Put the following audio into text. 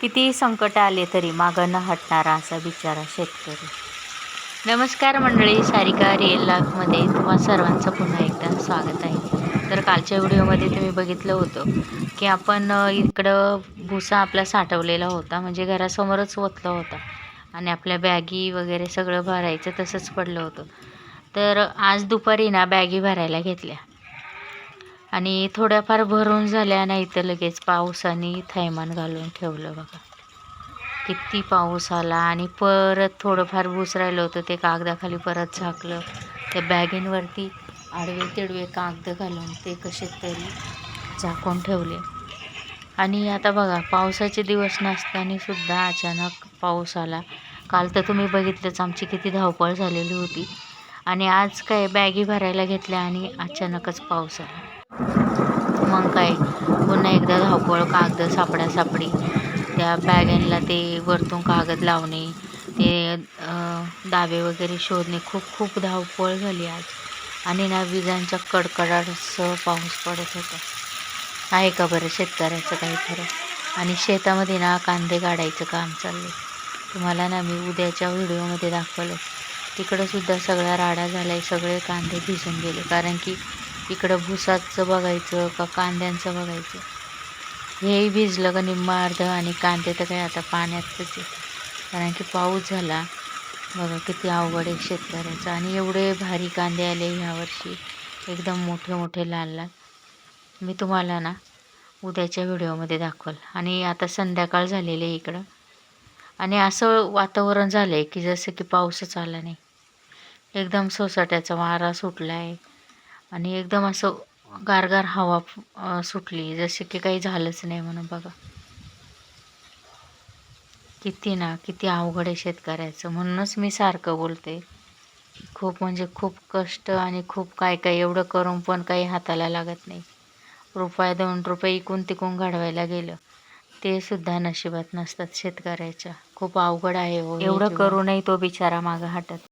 किती संकट आले तरी मागं न हटणारा असा बिचारा शेतकरी. नमस्कार मंडळी सारिका रिअल लाईफमध्ये तुम्हा सर्वांचं पुन्हा एकदा स्वागत आहे. तर कालच्या व्हिडिओमध्ये तुम्ही बघितलं होतं की आपण इकडं भुसा आपला साठवलेला होता म्हणजे घरासमोरच ओतला होता. आणि आपल्या बॅगी वगैरे सगळं भरायचं तसंच पडलं होतं. तर आज दुपारी ना बॅगी भरायला घेतल्या. आणि थोड्याफार भरून झाल्या नाही तर लगेच पावसाने थैमान घालून ठेवलं बघा. किती पाऊस आला आणि परत थोडंफार भूस राहिलं होतं ते कागदाखाली परत झाकलं. त्या बॅगेंवरती आडवे तिडवे कागद घालून ते कसे तरी झाकून ठेवले. आणि आता बघा पावसाचे दिवस नसताना सुद्धा अचानक पाऊस आला. काल तर तुम्ही बघितलंच आमची किती धावपळ झालेली होती. आणि आज काय बॅगी भरायला घेतल्या आणि अचानकच पाऊस आला. मग काय पुन्हा एकदा धावपळ कागद सापडा सापडी. त्या बॅगनला ते वरतून कागद लावणे. ते दावे वगैरे शोधणे. खूप खूप धावपळ झाली आज. आणि ना विजांच्या कडकडाटसह पाऊस पडत होता. आहे का बरं शेतकऱ्याचं काही खरं? आणि शेतामध्ये ना कांदे काढायचं काम चाललं तुम्हाला ना मी उद्याच्या व्हिडिओमध्ये दाखवलं तिकडंसुद्धा सगळ्या सगळा राडा झाला आहे सगळे कांदे भिजून गेले. कारण की इकडं भुसाचं बघायचं का कांद्यांचं बघायचं? हेही भिजलं का निम्मा अर्ध आणि कांदे तर काय आता पाण्यातच आहे कारण की पाऊस झाला. बघा किती अवघड आहे शेतकऱ्याचं. आणि एवढे भारी कांदे आले ह्यावर्षी एकदम मोठे मोठे लाल लाल. मी तुम्हाला ना उद्याच्या व्हिडिओमध्ये दाखवल. आणि आता संध्याकाळ झालेली आहे इकडं. आणि असं वातावरण झालं आहे की जसं की पाऊसच आला नाही. एकदम सोसाट्याचा वारा सुटला आहे आणि एकदम असं गारगार हवा सुटली. जसे की काही झालंच नाही म्हणून बघा. किती ना किती अवघड आहे शेतकऱ्याचं. म्हणूनच मी सारखं बोलते. खूप म्हणजे खूप कष्ट आणि खूप काय काय एवढं करून पण काही हाताला लागत नाही. रुपये दोन रुपये इकून तिकून घडवायला गेलं. ते सुद्धा नशिबात नसतात शेतकऱ्याच्या. खूप अवघड आहे हो एवढं. करूनही तो बिचारा मागं हटत.